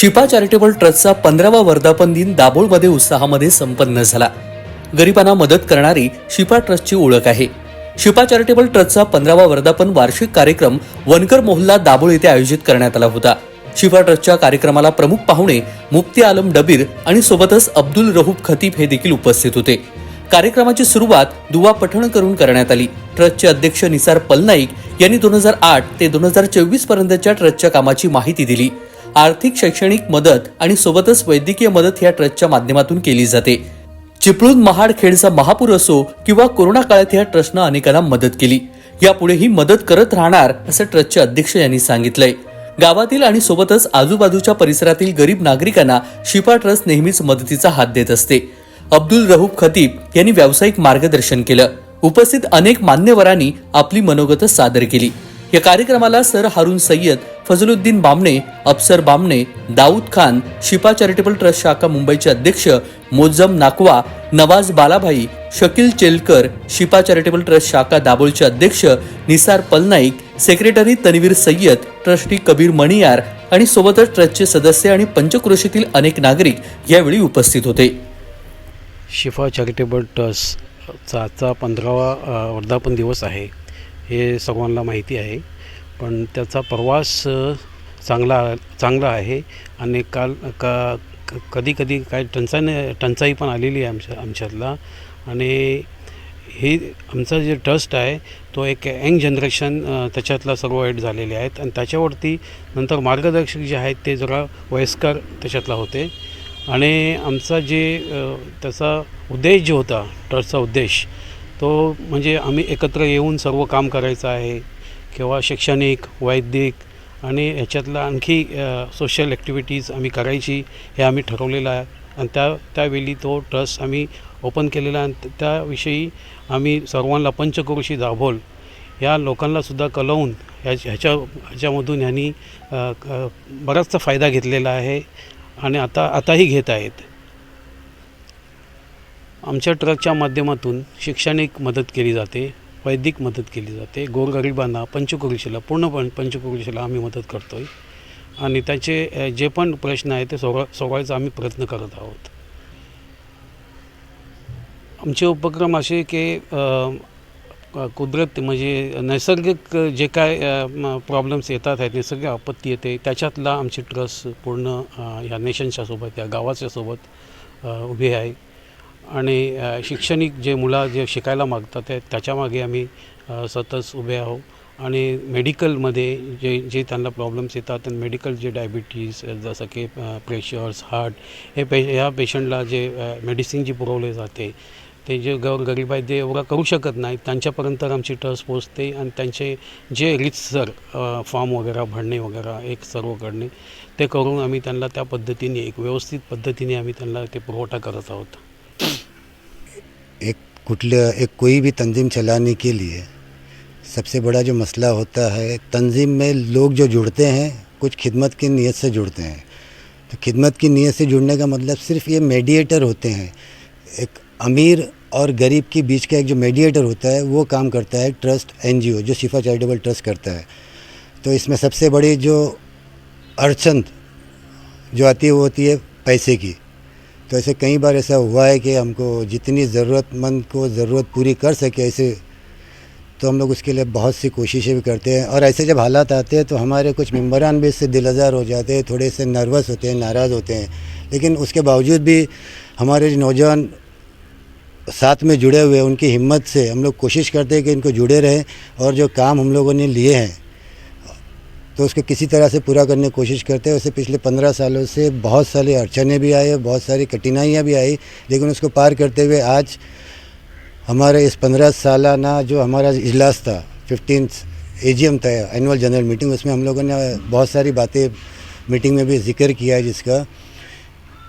Shifa charitable ट्रस्टचा पंधरावा वर्धापन दिन दाभोळमध्ये उत्साहामध्ये संपन्न झाला. गरिबांना मदत करणारी शिपा ट्रस्टची ओळख आहे. शिपा चॅरिटेबल ट्रस्टचा पंधरावा वर्धापन वार्षिक कार्यक्रम वनकर मोहल्ला दाभोळ येथे आयोजित करण्यात आला होता. शिफा ट्रस्टच्या कार्यक्रमाला प्रमुख पाहुणे मुफ्ती आलम डबीर आणि सोबतच अब्दुल रहूब खतीब हे देखील उपस्थित होते. कार्यक्रमाची सुरुवात दुवा पठण करून करण्यात आली. ट्रस्टचे अध्यक्ष निसार पलनाईक यांनी दोन हजार आठ ते दोन हजार चोवीस पर्यंतच्या ट्रस्टच्या कामाची माहिती दिली. आर्थिक शैक्षणिक मदत आणि सोबतच वैद्यकीय मदत या ट्रस्टच्या माध्यमातून केली जाते. चिपळूण महाड खेडचा महापूर असो किंवा कोरोना काळात या ट्रस्टनं अनेकांना मदत केली. यापुढेही मदत करत राहणार असं ट्रस्टचे अध्यक्ष यांनी सांगितलंय. गावातील आणि सोबतच आजूबाजूच्या परिसरातील गरीब नागरिकांना शिपा ट्रस्ट नेहमीच मदतीचा हात देत असते. अब्दुल रहूब खतीब यांनी व्यावसायिक मार्गदर्शन केलं. उपस्थित अनेक मान्यवरांनी आपली मनोगत सादर केली. या कार्यक्रमाला sir Haroon Sayyed Fazluddin Bamne Afsar Bamne Daud Khan Shipa charitable trust शाखा मुंबईचे अध्यक्ष मोजम नाकवा नवाज बालाभाई शकील चेलकर शिपा चॅरिटेबल ट्रस्ट शाखा दाभोळचे अध्यक्ष निसार पलनाईक सेक्रेटरी तनवीर सय्यद ट्रस्टी कबीर मणियार आणि सोबतच ट्रस्टचे सदस्य आणि पंचक्रोशीतील अनेक नागरिक यावेळी उपस्थित होते. शिफा चॅरिटेबल ट्रस्टचा आजचा पंधरावा वर्धापन दिवस आहे. हे सर्वांना माहिती आहे. पण त्याचा प्रवास चांगला चांगला आहे आणि काल का कधी कधी काय टंचाई टंचाई पण आलेली आहे आमच्या आमच्यातला. आणि हे आमचा जे ट्रस्ट आहे तो एक यंग जनरेशन त्याच्यातला सर्व ॲड झालेले आहेत. आणि त्याच्यावरती नंतर मार्गदर्शक जे आहेत ते जरा वयस्कर त्याच्यातला होते. आणि आमचा जे त्याचा उद्देश जो होता ट्रस्टचा उद्देश तो म्हणजे आम्ही एकत्र येऊन सर्व काम करायचं आहे किंवा शैक्षणिक वैद्यिक आणि ह्याच्यातला आणखी सोशल ॲक्टिव्हिटीज आम्ही करायची हे आम्ही ठरवलेलं आहे. आणि त्या त्यावेळी तो ट्रस्ट आम्ही ओपन केलेला आहे. आणि त्याविषयी आम्ही सर्वांना पंचक्रोशी दाभोल या लोकांनासुद्धा कलवून ह्याच्या ह्याच्या ह्याच्यामधून ह्यांनी बराचसा फायदा घेतलेला आहे. आणि आता आताही घेत आहेत. आमच्या ट्रकच्या माध्यमातून शैक्षणिक मदत केली जाते वैदिक मदत केली जाते. गोरगरिबांना पंचक्रोशीला पूर्णपणे पंचक्रोशीला आम्ही मदत करतो आहे आणि त्याचे जे पण प्रश्न आहेत ते सोडवा सोडवायचा आम्ही प्रयत्न करत आहोत. आमचे उपक्रम असे की कुदरत म्हणजे नैसर्गिक जे काय प्रॉब्लेम्स येतात आहेत नैसर्गिक आपत्ती येते त्याच्यातला आमची ट्रस्ट पूर्ण या नेशनच्या सोबत या गावाच्या सोबत उभी आहे. आणि शैक्षणिक जे मुलं जे शिकायला मागतात ते त्याच्यामागे आम्ही सतत उभे आहो आणि मेडिकलमध्ये जे जे त्यांना प्रॉब्लेम्स येतात आणि मेडिकल जे डायबिटीज जसं की प्रेशर्स हार्ट हे पे ह्या पेशंटला जे मेडिसिन जी पुरवले जाते ते जे ग गरीब आहेत जे एवढं करू शकत नाहीत. त्यांच्यापर्यंत आमची ट्रस्ट पोचते आणि त्यांचे जे फॉर्म वगैरे, भरणे वगैरे, एक सर्व करणे, ते करून आम्ही त्यांना त्या पद्धतीने, एक व्यवस्थित पद्धतीने आम्ही त्यांना ते पुरवठा करत आहोत. एक कुटले एक कोई भी तंजीम चलाने के लिए सबसे बड़ा जो मसला होता है, तंजीम में लोग जो जुड़ते हैं, कुछ खिदमत की नीयत से जुड़ते हैं। तो खिदमत की नीयत से जुड़ने का मतलब सिर्फ़ ये मेडिएटर होते हैं। एक अमीर और गरीब के बीच का एक जो मेडिएटर होता है, वो काम करता है ट्रस्ट एनजीओ जो शिफा चैरिटेबल ट्रस्ट करता है। तो इसमें सबसे बड़ी जो अड़चन जो आती है, वो होती है पैसे की। तो ऐसे कई बार ऐसा हुआ है कि हमको जितनी ज़रूरतमंद को ज़रूरत पूरी कर सके ऐसे तो हम लोग उसके लिए बहुत सी कोशिशें भी करते हैं। और ऐसे जब हालात आते हैं तो हमारे कुछ मेम्बरान भी इससे दिलजार हो जाते हैं, थोड़े से नर्वस होते हैं, नाराज़ होते हैं। लेकिन उसके बावजूद भी हमारे नौजवान साथ में जुड़े हुए, उनकी हिम्मत से हम लोग कोशिश करते हैं कि इनको जुड़े रहें और जो काम हम लोगों ने लिए हैं तो उसको किसी तरह से पूरा करने की कोशिश करते हैं। वैसे पिछले पंद्रह सालों से बहुत सारी अड़चने भी आई, बहुत सारी कठिनाइयाँ भी आई, लेकिन उसको पार करते हुए आज हमारे इस पंद्रह सालाना जो हमारा इजलास था फिफ्टीन एजीएम था एनुअल जनरल मीटिंग उसमें हम लोगों ने बहुत सारी बातें मीटिंग में भी ज़िक्र किया है जिसका।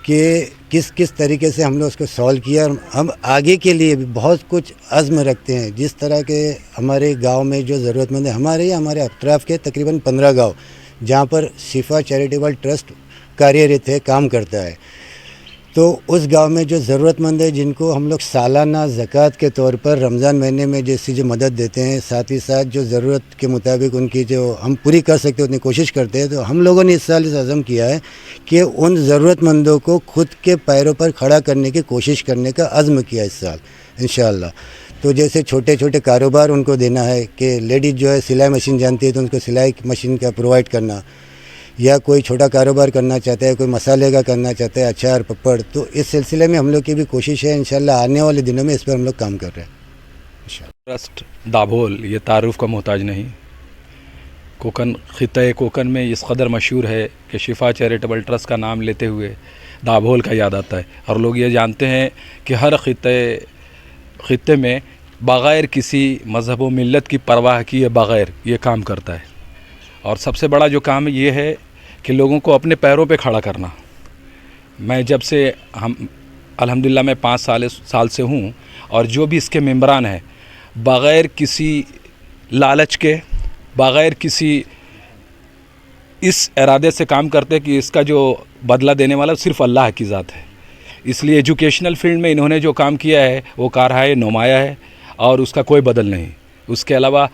कि किस किस तरीके से हमने उसको सॉल्व किया और हम आगे के लिए भी बहुत कुछ अज़म रखते हैं। जिस तरह के हमारे गाँव में जो ज़रूरतमंद है, हमारे या हमारे अतराफ़ के तकरीबन पंद्रह गाँव, जहाँ पर शिफा चैरिटेबल ट्रस्ट कार्यरत है, काम करता है। तो उस गाँव में जो ज़रूरतमंद है, जिनको हम लोग सालाना ज़क़़त के तौर पर रमज़ान महीने में जैसी जो मदद देते हैं, साथ ही साथ जो ज़रूरत के मुताबिक उनकी जो हम पूरी कर सकते उतनी कोशिश करते हैं तो हम लोगों ने इस साल इस अज़म किया है कि उन ज़रूरतमंदों को खुद के पैरों पर खड़ा करने की कोशिश करने का अज़्म किया इस साल इन तो जैसे छोटे छोटे कारोबार उनको देना है कि लेडीज़ जो है सिलाई मशीन जानती है तो उनको सिलाई मशीन का प्रोवाइड करना। या कोई छोटा कारोबार करना चाहता है, कोई मसाले का करना चाहता है, अचार, पपड़ तो इस सिलसिले में हम लोग की भी कोशिश है, इंशाल्लाह आने वाले दिनों में इस पर हम लोग काम कर रहे हैं। ट्रस्ट दाभोल, ये तारुफ का मोहताज नहीं। कोकन, ख़ित कोकन में इस कदर मशहूर है कि शिफा चैरिटेबल ट्रस्ट का नाम लेते हुए दाभोल का याद आता है। और लोग ये जानते हैं कि हर ख़ित, ख़त्े में बग़ैर किसी मज़हब मिलत की परवाह किए बग़ैर ये काम करता है। और सबसे बड़ा जो काम ये है कि लोगों को अपने पैरों पे खड़ा करना। मैं जब से हम, अल्हम्दुलिल्लाह मैं पाँच साल साल से हूँ और जो भी इसके मेम्बरान हैं, बग़ैर किसी लालच के, बग़ैर किसी इस इरादे से काम करते कि इसका जो बदला देने वाला सिर्फ़ अल्लाह की ज़ात है। इसलिए एजुकेशनल फ़ील्ड में इन्होंने जो काम किया है, वो कारहा है नुमाया है और उसका कोई बदल नहीं। उसके अलावा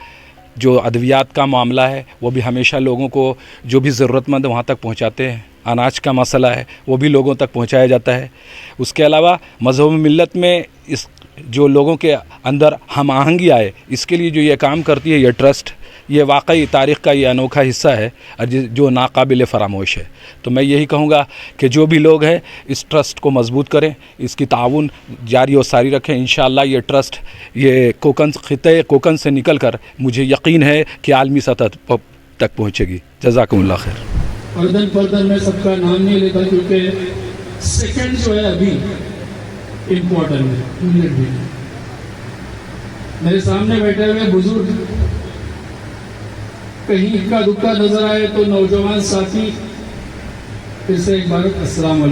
जो अद्वियात का मामला है, वो भी हमेशा लोगों को जो भी ज़रूरतमंद वहाँ तक पहुँचाते हैं। अनाज का मसला है, वो भी लोगों तक पहुँचाया जाता है। उसके अलावा मज़हब मिलत में इस जो लोगों के अंदर हम आहंगी आए, इसके लिए जो ये काम करती है, ये ट्रस्ट ये वाकई तारीख़ का ये अनोखा हिस्सा है और जो नाकबिल फ़रामोश है। तो मैं यही कहूँगा कि जो भी लोग हैं, इस ट्रस्ट को मज़बूत करें, इसकी ताउन जारी और सारी रखें। इन ये ट्रस्ट ये कोकन ख़ित कोकन से निकल कर मुझे यकीन है कि आलमी सतह तक पहुँचेगी। जजाकम्ला खैर। फर्दन मैं सबका नाम नहीं लेता क्योंकि सेकंड जो है अभी इम्पोर्टेंट है। मेरे सामने बैठे हुए बुज़ुर्ग कहीं इक्का दुक्का नज़र आए तो नौजवान साथी फिर से एक बार अस्सलाम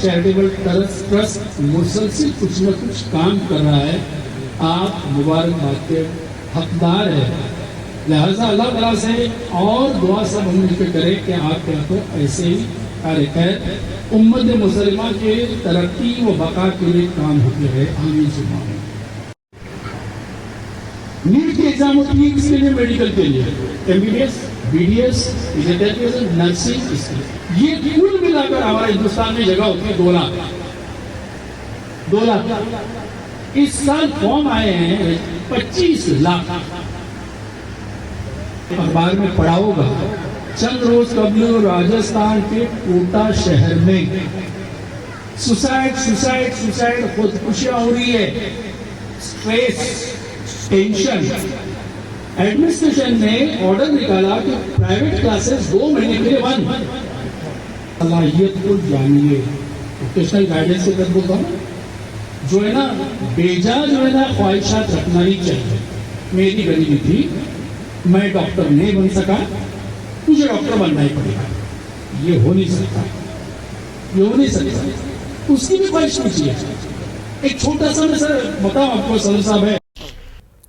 चैरिटेबल ट्रस्ट मुसलसिल कुछ न कुछ काम कर रहा है। आप मुबारकबाद के हकदार है। लिहाजा अल्लाह तला से और दुआ सब हम मिलकर करें कि आपके हाथों ऐसे ही कार्य खैर उम्मत मुसलमान के तरक्की व बका के लिए काम होते रहे। आमीन सुबह नीट की एग्ज़ाम होती है किसके लिए? मेडिकल के लिए। एमबीबीएस बीडीएस नर्सिंग ये कुल मिलाकर हमारे हिंदुस्तान में जगह होती है दो लाख दो लाख इस साल फॉर्म आए हैं पच्चीस लाख। अखबार में पढ़ा होगा, चंद रोज कबल राजस्थान के कोटा शहर में। सुसाइड सुसाइड सुसाइड खुदकुशियाँ हो रही है। स्ट्रेस टेंशन एडमिनिस्ट्रेशन ने ऑर्डर निकाला कि प्राइवेट क्लासेस दो महीने के लिए बंद। सलाहियत को जानिए वोकेशनल गाइडेंस से कर बोलता हूँ। जो है ना, बेजा जो है ना ख्वाहिशात रखना ही चाहिए। मेरी गरीबी थी मैं डॉक्टर नहीं बन सका, मुझे डॉक्टर बनना ही पड़ेगा। ये हो नहीं सकता। ये हो नहीं सकता। उसकी भी ख्वाहिश चाहिए एक छोटा सा मैं सर बताऊँ आपको, सर साहब है।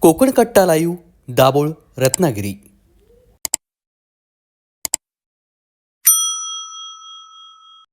कोकण कट्टा लाईव्ह दाबोळ रत्नागिरी.